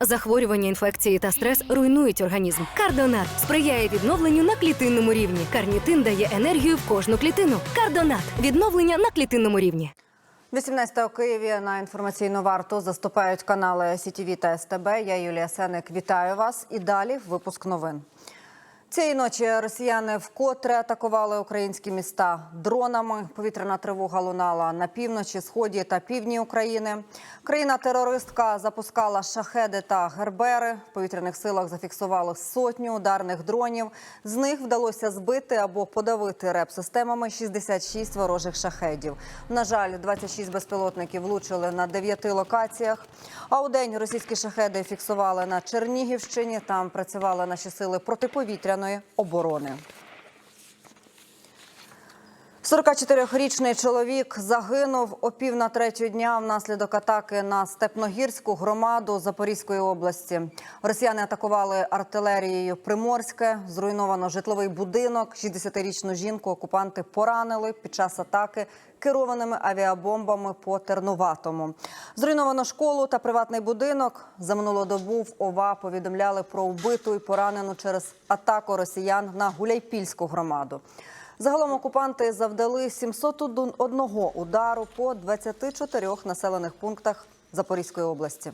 Захворювання, інфекції та стрес руйнують організм. Кардонат сприяє відновленню на клітинному рівні. Карнітин дає енергію в кожну клітину. Кардонат відновлення на клітинному рівні. 18 у Києві на інформаційну варту заступають канали СІТІВІ та СТБ. Я Юлія Сеник. Вітаю вас. І далі випуск новин. Цієї ночі росіяни вкотре атакували українські міста дронами. Повітряна тривога лунала на півночі, сході та півдні України. Країна-терористка запускала шахеди та гербери. В повітряних силах зафіксували сотню ударних дронів. З них вдалося збити або подавити реп-системами 66 ворожих шахедів. На жаль, 26 безпілотників влучили на 9 локаціях. А у день російські шахеди фіксували на Чернігівщині. Там працювали наші сили протиповітряної оборони. 44-річний чоловік загинув о пів на третю дня внаслідок атаки на Степногірську громаду Запорізької області. Росіяни атакували артилерією Приморське, зруйновано житловий будинок. 60-річну жінку окупанти поранили під час атаки керованими авіабомбами по Тернуватому. Зруйновано школу та приватний будинок. За минулу добу в ОВА повідомляли про вбиту і поранену через атаку росіян на Гуляйпільську громаду. Загалом окупанти завдали 701 удару по 24 населених пунктах Запорізької області.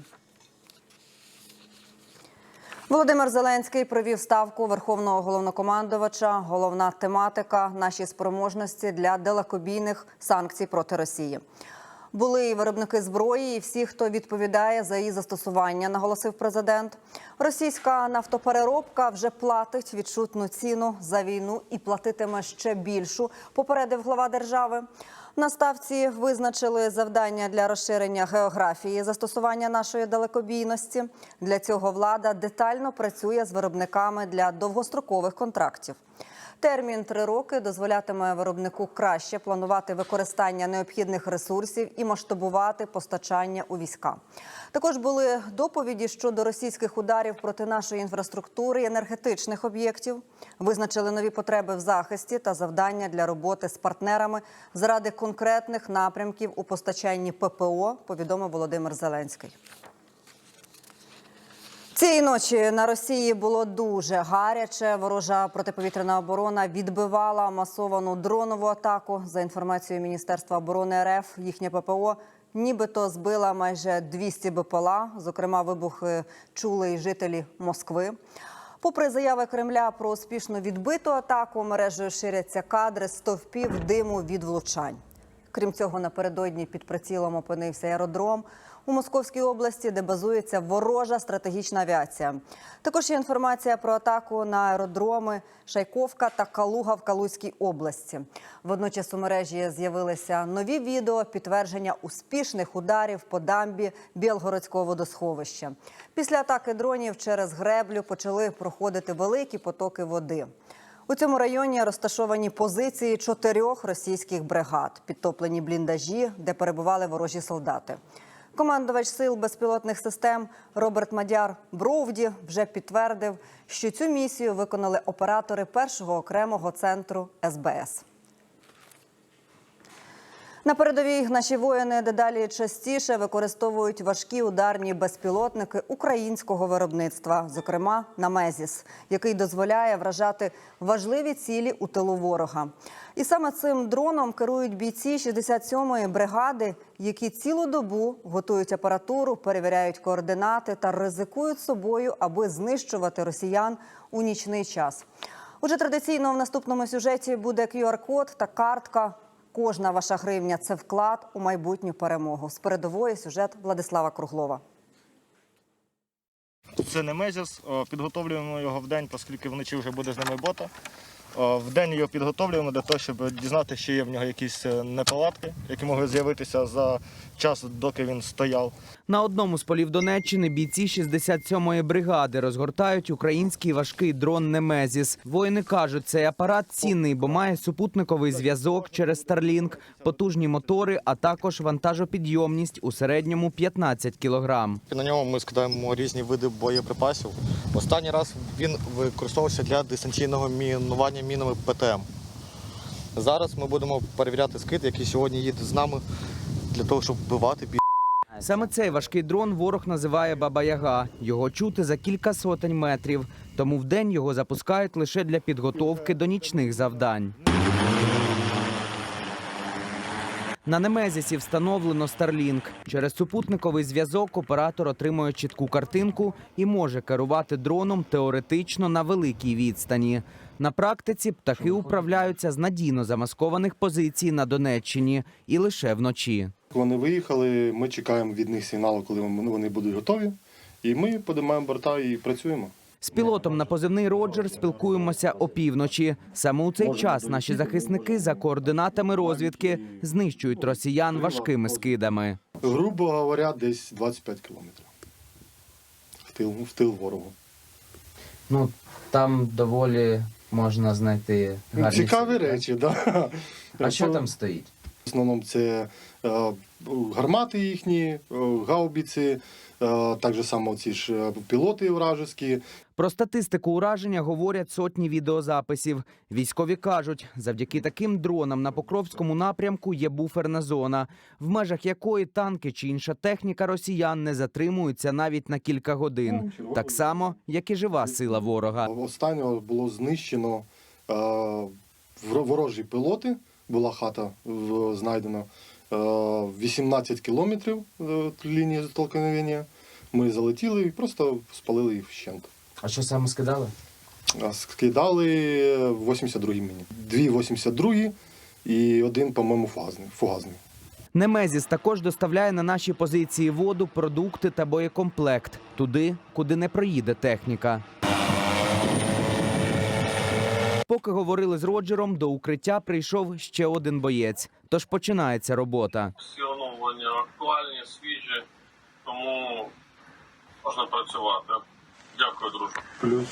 Володимир Зеленський провів ставку верховного головнокомандувача. Головна тематика наші спроможності для далекобійних санкцій проти Росії. Були і виробники зброї, і всі, хто відповідає за її застосування, наголосив президент. Російська нафтопереробка вже платить відчутну ціну за війну і платитиме ще більшу. Попередив глава держави. На ставці визначили завдання для розширення географії застосування нашої далекобійності. Для цього влада детально працює з виробниками для довгострокових контрактів. Термін три роки дозволятиме виробнику краще планувати використання необхідних ресурсів і масштабувати постачання у війська. Також були доповіді щодо російських ударів проти нашої інфраструктури і енергетичних об'єктів. Визначили нові потреби в захисті та завдання для роботи з партнерами заради конкретних напрямків у постачанні ППО. Повідомив Володимир Зеленський. Цієї ночі на Росії було дуже гаряче. Ворожа протиповітряна оборона відбивала масовану дронову атаку. За інформацією Міністерства оборони РФ, їхнє ППО нібито збила майже 200 БПЛА. Зокрема, вибухи чули й жителі Москви. Попри заяви Кремля про успішно відбиту атаку, мережею ширяться кадри стовпів диму від влучань. Крім цього, напередодні під прицілом опинився аеродром у Московській області, де базується ворожа стратегічна авіація. Також є інформація про атаку на аеродроми Шайковка та Калуга в Калузькій області. Водночас у мережі з'явилися нові відео підтвердження успішних ударів по дамбі Білгородського водосховища. Після атаки дронів через греблю почали проходити великі потоки води. У цьому районі розташовані позиції чотирьох російських бригад, підтоплені бліндажі, де перебували ворожі солдати. Командувач сил безпілотних систем Роберт Мадяр Бровді вже підтвердив, що цю місію виконали оператори першого окремого центру СБС. На передовій наші воїни дедалі частіше використовують важкі ударні безпілотники українського виробництва, зокрема Намезіс, який дозволяє вражати важливі цілі у тилу ворога. І саме цим дроном керують бійці 67-ї бригади, які цілу добу готують апаратуру, перевіряють координати та ризикують собою, аби знищувати росіян у нічний час. Уже традиційно в наступному сюжеті буде QR-код та картка. Кожна ваша гривня це вклад у майбутню перемогу. З передової сюжет Владислава Круглова. Це не Мезіс. Підготовлюємо його в день, оскільки вночі вже буде з ними бота. В день його підготовлюємо для того, щоб дізнатися, чи є в нього якісь е, неполадки, які могли з'явитися за час, доки він стояв. На одному з полів Донеччини бійці 67-ї бригади розгортають український важкий дрон Немезіс. Воїни кажуть, цей апарат цінний, бо має супутниковий зв'язок через Starlink, потужні мотори, а також вантажопідйомність у середньому 15 кілограм. На ньому ми скидаємо різні види боєприпасів. Останній раз він використовувався для дистанційного мінування мінами ПТМ. Зараз ми будемо перевіряти скид, який сьогодні їде з нами для того, щоб вбивати бі. Саме цей важкий дрон ворог називає Баба-Яга. Його чути за кілька сотень метрів. Тому вдень його запускають лише для підготовки до нічних завдань. На Немезісі встановлено Starlink. Через супутниковий зв'язок оператор отримує чітку картинку і може керувати дроном теоретично на великій відстані. На практиці птахи управляються з надійно замаскованих позицій на Донеччині і лише вночі. Вони виїхали, ми чекаємо від них сигналу, коли вони вони будуть готові. І ми подимаємо борта і працюємо. З пілотом на позивний Роджер спілкуємося опівночі. Саме у цей час наші захисники за координатами розвідки знищують росіян важкими скидами. Грубо говоря, десь 25 кілометрів. В тил, в тил ворогу. Ну там доволі можна знайти гарні Цікаві речі, а що там стоїть? В основному це е, гармати їхні, е, гаубіці, так же само ці ж е, пілоти вражеські. Про статистику ураження говорять сотні відеозаписів. Військові кажуть, завдяки таким дронам на Покровському напрямку є буферна зона, в межах якої танки чи інша техніка росіян не затримуються навіть на кілька годин, так само як і жива сила ворога. Останнього було знищено е, ворожі пілоти, була хата в, знайдена. Е, 18 кілометрів е, лінії зіткнення. Ми залетіли і просто спалили їх вщент. А що саме скидали? Скидали 82-й мені. Дві 82-гі і один, по-моєму, фугазний. фугазний. Немезіс також доставляє на наші позиції воду, продукти та боєкомплект туди, куди не проїде техніка. Поки говорили з Роджером, до укриття прийшов ще один боєць. Тож починається робота. всі оновлення актуальні, свіжі, тому можна працювати. Дякую, друже.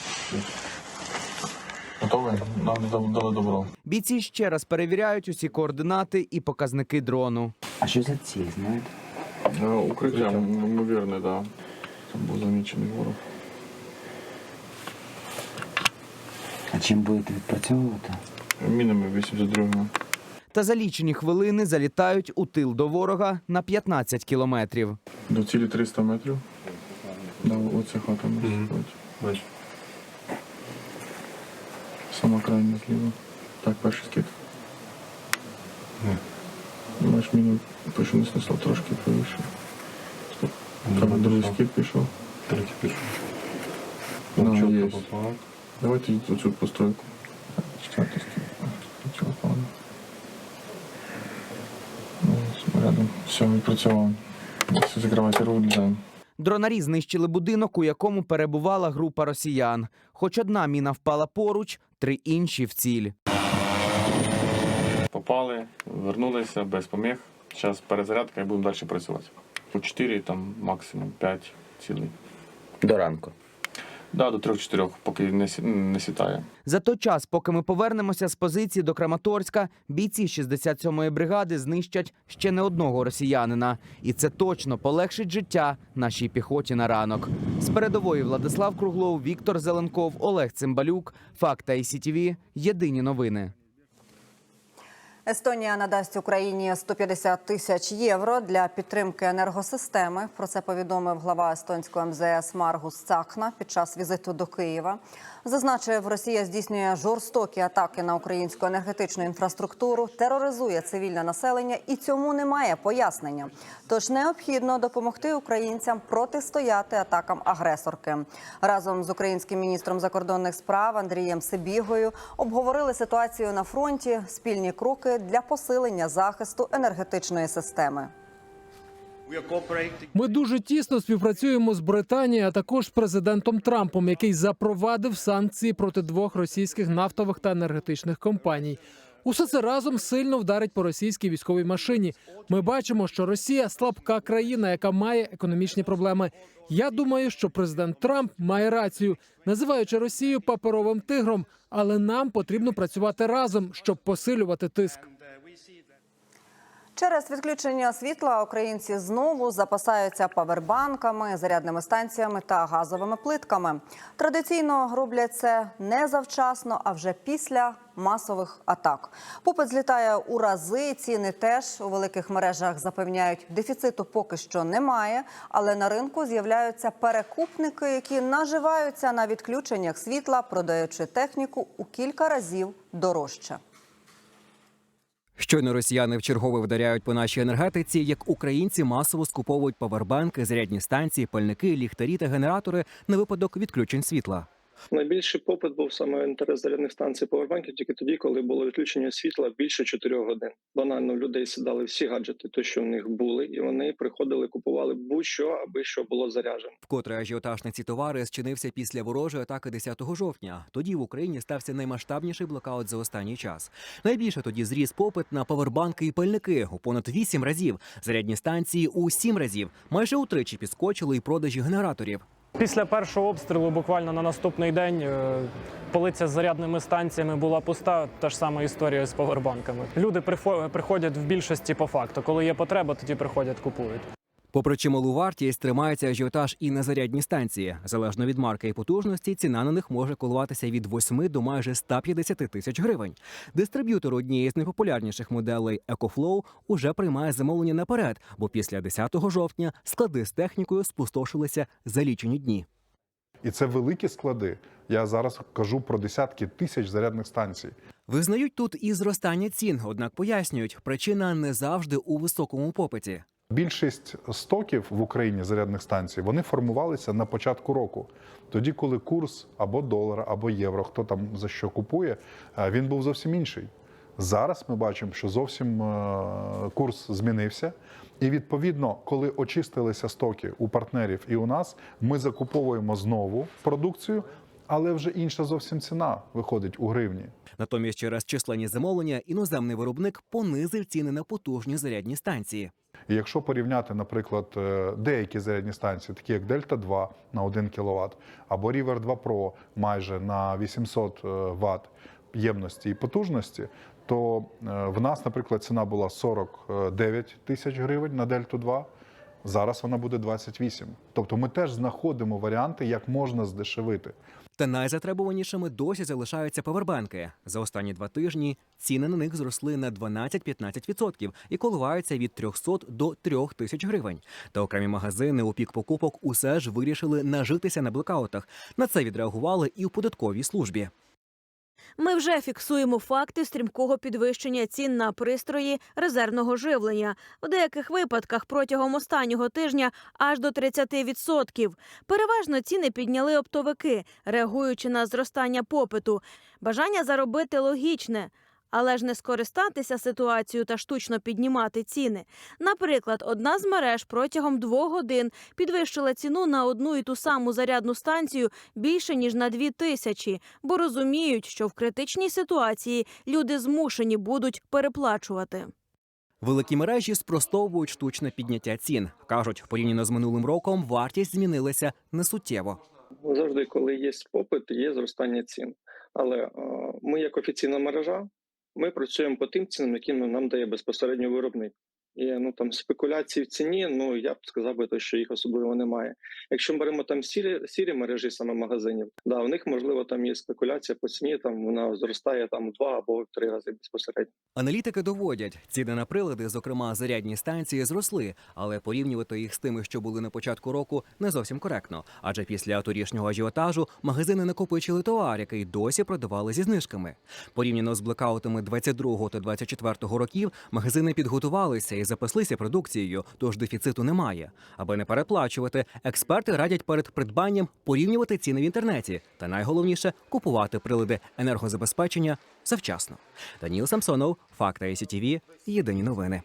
Готовий? Нам дали добро. Бійці ще раз перевіряють усі координати і показники дрону. А що за ціль, знаєте? Е, Укриття, ймовірне, так. Да. Там був замічений ворог. Чим будете відпрацьовувати? Мінами 82-го. Та за лічені хвилини залітають у тил до ворога на 15 кілометрів. До цілі 300 метрів. Да, оця хата у нас стоїть. Сама крайня зліва. Так, перший скид. Бачиш, міну пишу не снесло трошки повише. Стоп. Так, другий скид пішов. Третій пішов. Да, є. Давайте оцю постройку. Погано. Ну, Рядом. Все, відпрацював. Все, закривайте рух, лізаємо. Дронарі знищили будинок, у якому перебувала група росіян. Хоч одна міна впала поруч, три інші в ціль. Попали, вернулися без поміг. Зараз перезарядка і будемо далі працювати. У 4, там максимум 5 цілей. До ранку. Да, до 3-4, поки не, не сітає. За той час, поки ми повернемося з позиції до Краматорська, бійці 67-ї бригади знищать ще не одного росіянина. І це точно полегшить життя нашій піхоті на ранок. З передової Владислав Круглов, Віктор Зеленков, Олег Цимбалюк. Факта і СІТІВІ. Єдині новини. Естонія надасть Україні 150 тисяч євро для підтримки енергосистеми. Про це повідомив глава естонського МЗС Маргус Цахна під час візиту до Києва. Зазначив, Росія здійснює жорстокі атаки на українську енергетичну інфраструктуру, тероризує цивільне населення і цьому немає пояснення. Тож необхідно допомогти українцям протистояти атакам агресорки. Разом з українським міністром закордонних справ Андрієм Сибігою обговорили ситуацію на фронті, спільні кроки для посилення захисту енергетичної системи. Ми дуже тісно співпрацюємо з Британією, а також з президентом Трампом, який запровадив санкції проти двох російських нафтових та енергетичних компаній. Усе це разом сильно вдарить по російській військовій машині. Ми бачимо, що Росія слабка країна, яка має економічні проблеми. Я думаю, що президент Трамп має рацію, називаючи Росію паперовим тигром, але нам потрібно працювати разом, щоб посилювати тиск. Через відключення світла українці знову запасаються павербанками, зарядними станціями та газовими плитками. Традиційно роблять це не завчасно, а вже після масових атак. Попит злітає у рази, ціни теж у великих мережах запевняють, дефіциту поки що немає, але на ринку з'являються перекупники, які наживаються на відключеннях світла, продаючи техніку у кілька разів дорожче. Щойно росіяни вчергове вдаряють по нашій енергетиці, як українці масово скуповують павербанки, зарядні станції, пальники, ліхтарі та генератори на випадок відключень світла. Найбільший попит був саме інтерес зарядних станцій повербанків тільки тоді, коли було відключення світла більше 4 годин. Банально людей сідали всі гаджети, то що в них були, і вони приходили, купували будь-що, аби що було заряджено. Вкотре ажіотаж на ці товари зчинився після ворожої атаки 10 жовтня. Тоді в Україні стався наймасштабніший блокаут за останній час. Найбільше тоді зріс попит на павербанки і пальники у понад 8 разів. Зарядні станції у 7 разів. Майже утричі підскочили і продажі генераторів. Після першого обстрілу, буквально на наступний день, е, полиця з зарядними станціями була пуста. Та ж сама історія з повербанками. Люди приходять в більшості по факту. Коли є потреба, тоді приходять, купують. Попри чималу вартість, тримається ажіотаж і на зарядні станції. Залежно від марки і потужності, ціна на них може коливатися від 8 до майже 150 тисяч гривень. Дистриб'ютор однієї з найпопулярніших моделей EcoFlow уже приймає замовлення наперед, бо після 10 жовтня склади з технікою спустошилися за лічені дні. І це великі склади. Я зараз кажу про десятки тисяч зарядних станцій. Визнають тут і зростання цін, однак пояснюють, причина не завжди у високому попиті. Більшість стоків в Україні зарядних станцій вони формувалися на початку року, тоді, коли курс або долара, або євро, хто там за що купує, е, він був зовсім інший. Зараз ми бачимо, що зовсім е, курс змінився, і відповідно, коли очистилися стоки у партнерів і у нас, ми закуповуємо знову продукцію, але вже інша зовсім ціна виходить у гривні. Натомість, через численні замовлення, іноземний виробник понизив ціни на потужні зарядні станції. І якщо порівняти, наприклад, е, деякі зарядні станції, такі як Дельта 2 на 1 кВт, або River 2 Pro майже на 800 Вт ємності і потужності, то е, в нас, наприклад, ціна була 49 тисяч гривень на Дельту 2, зараз вона буде 28. Тобто ми теж знаходимо варіанти, як можна здешевити. Та найзатребуванішими досі залишаються павербанки. За останні два тижні ціни на них зросли на 12-15% і коливаються від 300 до 3 тисяч гривень. Та окремі магазини у пік покупок усе ж вирішили нажитися на блекаутах. На це відреагували і в податковій службі. Ми вже фіксуємо факти стрімкого підвищення цін на пристрої резервного живлення. В деяких випадках протягом останнього тижня аж до 30%. Переважно ціни підняли оптовики, реагуючи на зростання попиту. Бажання заробити логічне. Але ж не скористатися ситуацією та штучно піднімати ціни. Наприклад, одна з мереж протягом двох годин підвищила ціну на одну і ту саму зарядну станцію більше ніж на дві тисячі, бо розуміють, що в критичній ситуації люди змушені будуть переплачувати. Великі мережі спростовують штучне підняття цін. кажуть, порівняно з минулим роком вартість змінилася несуттєво. Завжди, коли є попит, є зростання цін. Але е, ми, як офіційна мережа, ми працюємо по тим цінам, які нам дає безпосередньо виробник. І ну там спекуляції в ціні, ну я б сказав би, то, що їх особливо немає. Якщо ми беремо там сірі сірі мережі саме магазинів, да, у них можливо там є спекуляція по ціні, там вона зростає там в два або в три рази безпосередньо. Аналітики доводять, ціни на прилади, зокрема зарядні станції, зросли, але порівнювати їх з тими, що були на початку року, не зовсім коректно. Адже після торішнього ажіотажу магазини накопичили товар, який досі продавали зі знижками. Порівняно з блекаутами 22 та 24 років, магазини підготувалися і запаслися продукцією, тож дефіциту немає. Аби не переплачувати, експерти радять перед придбанням порівнювати ціни в інтернеті та найголовніше купувати прилади енергозабезпечення завчасно. Даніл Самсонов, Факта ICTV, Єдині новини.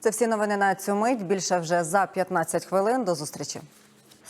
Це всі новини на цю мить. Більше вже за 15 хвилин. До зустрічі.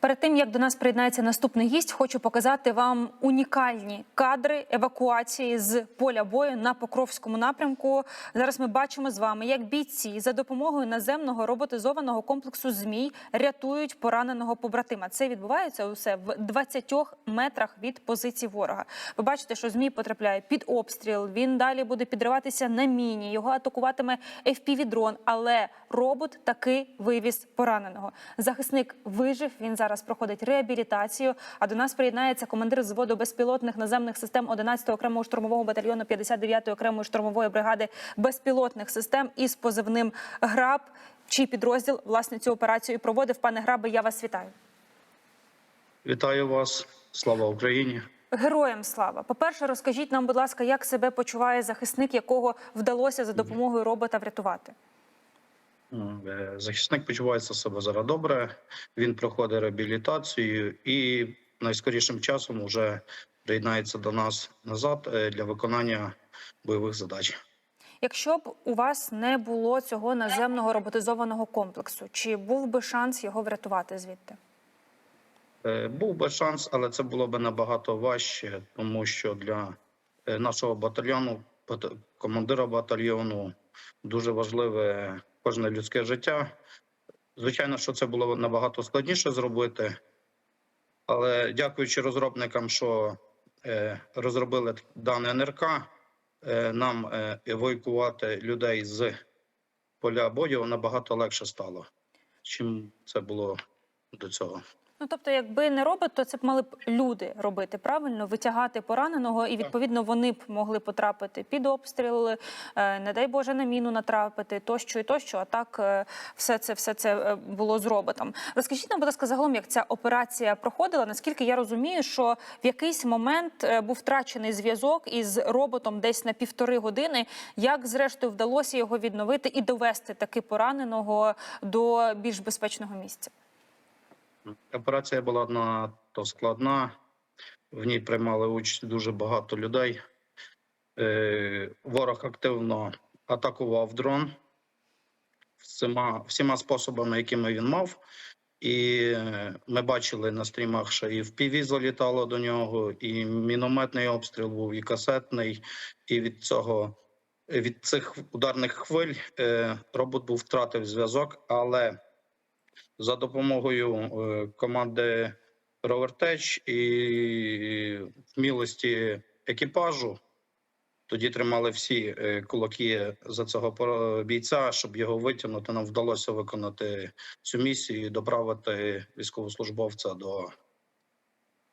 Перед тим як до нас приєднається наступний гість, хочу показати вам унікальні кадри евакуації з поля бою на Покровському напрямку. Зараз ми бачимо з вами, як бійці за допомогою наземного роботизованого комплексу змій рятують пораненого побратима. Це відбувається усе в 20 метрах від позиції ворога. Ви бачите, що змій потрапляє під обстріл. Він далі буде підриватися на міні. Його атакуватиме FPV-дрон, але робот таки вивіз пораненого. Захисник вижив. Він зараз проходить реабілітацію. А до нас приєднається командир взводу безпілотних наземних систем 11-го окремого штурмового батальйону 59-ї окремої штурмової бригади безпілотних систем із позивним ГРАБ. Чий підрозділ власне цю операцію проводив. Пане Грабе, я вас вітаю. Вітаю вас, слава Україні. Героям слава. По-перше, розкажіть нам, будь ласка, як себе почуває захисник, якого вдалося за допомогою робота врятувати. Е, Захисник почувається себе зараз добре. Він проходить реабілітацію і найскорішим часом вже приєднається до нас назад е, для виконання бойових задач. Якщо б у вас не було цього наземного роботизованого комплексу, чи був би шанс його врятувати звідти? Е, Був би шанс, але це було б набагато важче, тому що для нашого батальйону, командира батальйону, дуже важливе кожне людське життя. Звичайно, що це було набагато складніше зробити, але дякуючи розробникам, що е, розробили дане НРК, е, нам е, евакуювати людей з поля бою набагато легше стало, чим це було до цього. Ну тобто, якби не робот, то це б мали б люди робити правильно, витягати пораненого, і відповідно вони б могли потрапити під обстріл, е, не дай Боже, на міну натрапити, тощо і тощо. А так е, все це все це е, було з роботом. Розкажіть нам, будь ласка, загалом, як ця операція проходила. Наскільки я розумію, що в якийсь момент був втрачений зв'язок із роботом десь на півтори години. Як зрештою вдалося його відновити і довести таки пораненого до більш безпечного місця? Операція була надто складна. В ній приймали участь дуже багато людей. Е, Ворог активно атакував дрон всіма, всіма способами, якими він мав. І е, ми бачили на стрімах, що і в ПІВІ залітало до нього, і мінометний обстріл був, і касетний. І від цього від цих ударних хвиль е, робот був втратив зв'язок, але за допомогою е, команди Ровертеч і вмілості екіпажу. Тоді тримали всі е, кулаки за цього бійця, щоб його витягнути. Нам вдалося виконати цю місію і доправити військовослужбовця до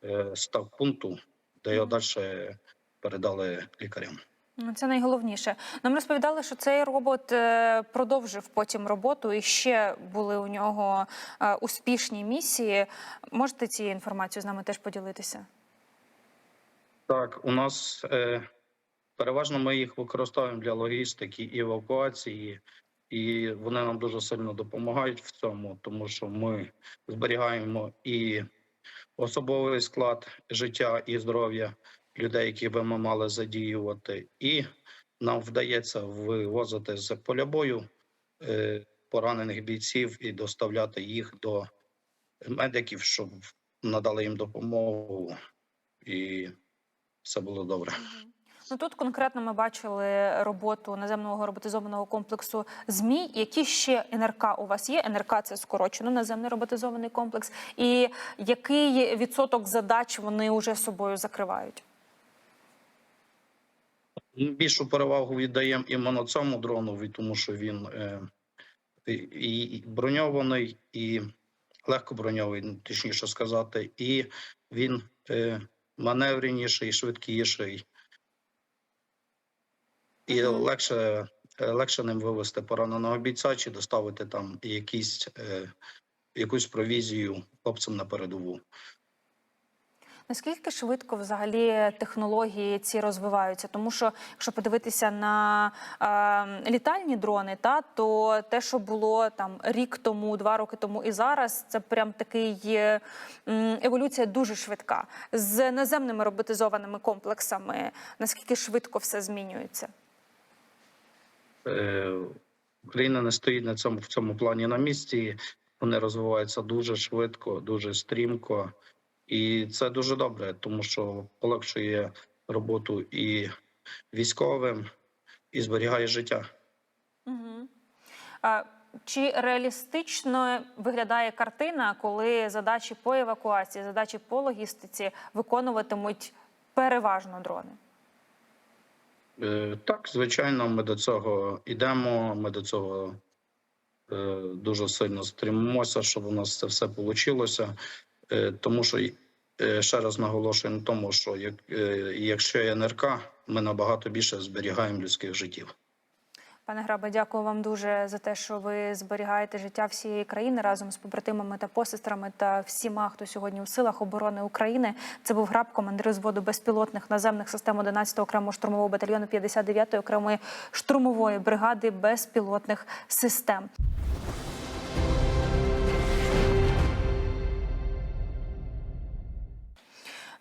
е, ставпункту, де його далі передали лікарям. Ну, Це найголовніше. Нам розповідали, що цей робот е, продовжив потім роботу, і ще були у нього е, успішні місії. Можете цією інформацією з нами теж поділитися? Так, у нас е, переважно ми їх використовуємо для логістики і евакуації, і вони нам дуже сильно допомагають в цьому, тому що ми зберігаємо і особовий склад життя і здоров'я людей, які би ми мали задіювати, і нам вдається вивозити з поля бою е, поранених бійців і доставляти їх до медиків, щоб надали їм допомогу і все було добре. Ну тут конкретно ми бачили роботу наземного роботизованого комплексу ЗМІ. Які ще НРК у вас є? НРК це скорочено наземний роботизований комплекс. І який відсоток задач вони вже собою закривають? Більшу перевагу віддаємо іменно цьому дрону, тому що він е, і, броньований, і легко броньований, точніше сказати, і він е, маневреніший, швидкіший, і легше, е, легше ним вивести пораненого бійця чи доставити там якісь, е, якусь провізію хлопцям на передову. Наскільки швидко взагалі технології ці розвиваються? Тому що якщо подивитися на е, літальні дрони, та то те, що було там рік тому, два роки тому і зараз, це прям такий е, еволюція дуже швидка. З наземними роботизованими комплексами. Наскільки швидко все змінюється? Е, Україна не стоїть на цьому в цьому плані на місці. Вони розвиваються дуже швидко, дуже стрімко, і це дуже добре, тому що полегшує роботу і військовим, і зберігає життя. Угу. А, чи реалістично виглядає картина, коли задачі по евакуації, задачі по логістиці виконуватимуть переважно дрони? Е, Так, звичайно, ми до цього йдемо. Ми до цього е, дуже сильно стремимося, щоб у нас це все вийшло. Тому що е, ще раз наголошую на тому, що як, е, якщо є НРК, ми набагато більше зберігаємо людських життів. Пане Грабе, дякую вам дуже за те, що ви зберігаєте життя всієї країни разом з побратимами та посестрами та всіма, хто сьогодні у силах оборони України. Це був граб, командир зводу безпілотних наземних систем 11-го окремого штурмового батальйону 59-ї окремої штурмової бригади безпілотних систем.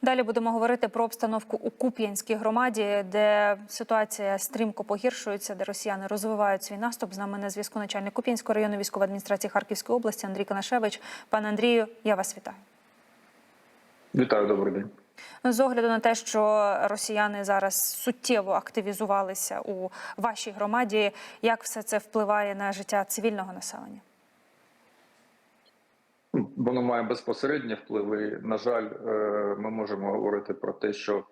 Далі будемо говорити про обстановку у Куп'янській громаді, де ситуація стрімко погіршується, де росіяни розвивають свій наступ. З нами на зв'язку начальник Куп'янського району військової адміністрації Харківської області Андрій Канашевич. Пане Андрію, я вас вітаю. Вітаю, добрий день. З огляду на те, що росіяни зараз суттєво активізувалися у вашій громаді, як все це впливає на життя цивільного населення? Воно має безпосередні впливи. На жаль, е, ми можемо говорити про те, що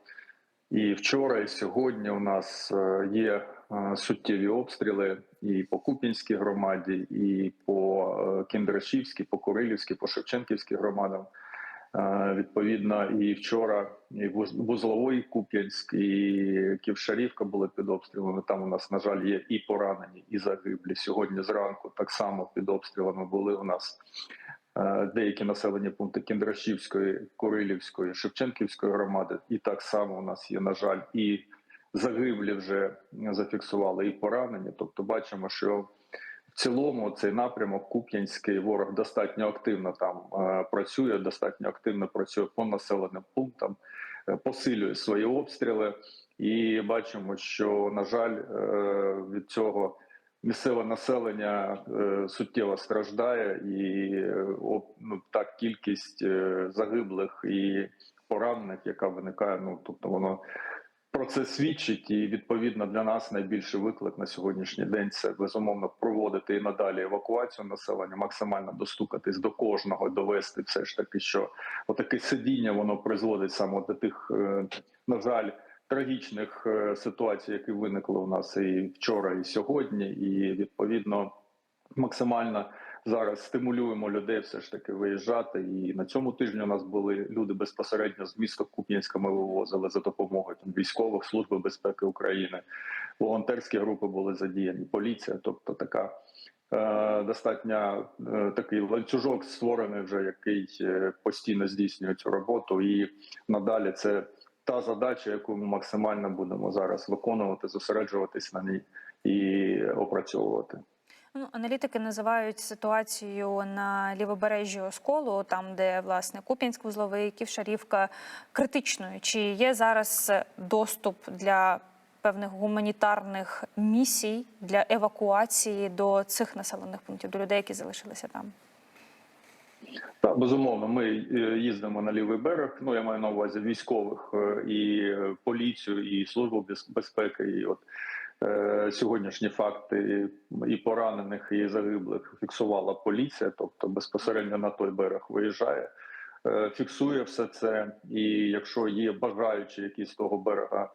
і вчора, і сьогодні у нас е, є е, суттєві обстріли і по Куп'янській громаді, і по Кіндрашівській, по Курилівській, по Шевченківській громадам. Відповідно, і вчора і Вузловий Куп'янськ, і Ківшарівка були під обстрілами. Там у нас, на жаль, є і поранені, і загиблі. Сьогодні зранку так само під обстрілами були у нас деякі населені пункти Кіндрашівської, Курилівської, Шевченківської громади. І так само у нас є, на жаль, і загиблі вже зафіксували, і поранені. Тобто, бачимо, що в цілому цей напрямок Куп'янський ворог достатньо активно там е, працює, достатньо активно працює по населеним пунктам, е, посилює свої обстріли, і бачимо, що на жаль, е, від цього місцеве населення е, суттєво страждає, і е, ну, так кількість е, загиблих і поранених, яка виникає, ну тобто воно. Про це свідчить, і відповідно для нас найбільший виклик на сьогоднішній день це безумовно проводити і надалі евакуацію населення, максимально достукатись до кожного, довести все ж таки, що отаке сидіння воно призводить саме до тих, на жаль, трагічних е, ситуацій, які виникли у нас і вчора, і сьогодні, і відповідно максимально зараз стимулюємо людей все ж таки виїжджати. І на цьому тижні у нас були люди безпосередньо з міста Куп'янська. Ми вивозили за допомогою там, військових служби безпеки України. Волонтерські групи були задіяні, поліція, тобто така. е, Достатньо е, такий ланцюжок створений вже який постійно здійснює цю роботу, і надалі це та задача, яку ми максимально будемо зараз виконувати, зосереджуватись на ній і опрацьовувати. Ну, аналітики називають ситуацію на лівобережжі Осколу, там де власне Куп'янськ, Вузловий, Ківшарівка, критичною. Чи є зараз доступ для певних гуманітарних місій для евакуації до цих населених пунктів, до людей, які залишилися там? Так, безумовно, ми е, їздимо на лівий берег. Ну я маю на увазі військових е, і е, поліцію, і службу безпеки. І от е, сьогоднішні факти і поранених, і загиблих фіксувала поліція, тобто безпосередньо на той берег виїжджає, е, фіксує все це. І якщо є бажаючі, які з того берега.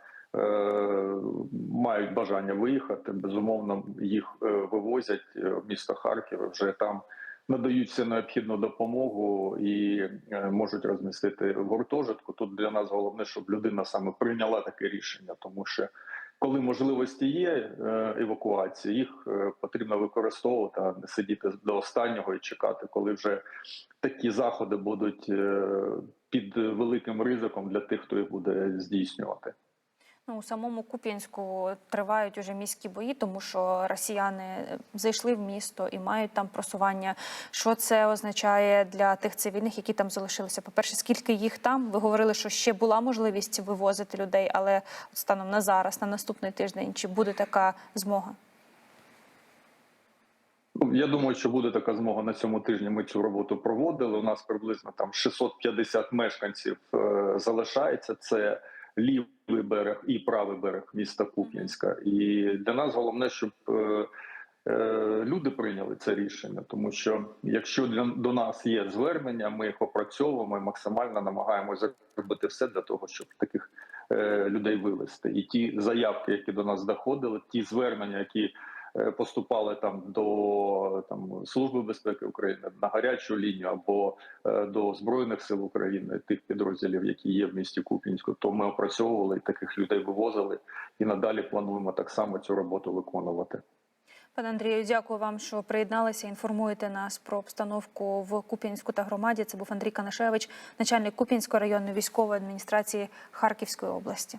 Мають бажання виїхати, безумовно, їх вивозять в місто Харків. Вже там надають всю необхідну допомогу і е, можуть розмістити в гуртожитку. Тут для нас головне, щоб людина саме прийняла таке рішення, тому що коли можливості є е, евакуації, їх е, потрібно використовувати, а не сидіти до останнього і чекати, коли вже такі заходи будуть під великим ризиком для тих, хто їх буде здійснювати. Ну, у самому Куп'янську тривають уже міські бої, тому що росіяни зайшли в місто і мають там просування. Що це означає для тих цивільних, які там залишилися? По перше, скільки їх там? Ви говорили, що ще була можливість вивозити людей, але станом на зараз, на наступний тиждень, чи буде така змога? Ну, Я думаю, що буде така змога на цьому тижні. Ми цю роботу проводили. У нас приблизно там 650 мешканців е, залишається. Це лівий берег і правий берег міста Куп'янська. І для нас головне, щоб е, е, люди прийняли це рішення, тому що якщо для до нас є звернення, ми їх опрацьовуємо максимально намагаємося зробити все для того, щоб таких е, людей вивести. І ті заявки, які до нас доходили, ті звернення, які поступали там до там служби безпеки України на гарячу лінію або е, до збройних сил України, тих підрозділів, які є в місті Куп'янську, то ми опрацьовували таких людей вивозили, і надалі плануємо так само цю роботу виконувати. Пане Андрію, дякую вам, що приєдналися. Інформуєте нас про обстановку в Куп'янську та громаді. Це був Андрій Канашевич, начальник Куп'янської районної військової адміністрації Харківської області.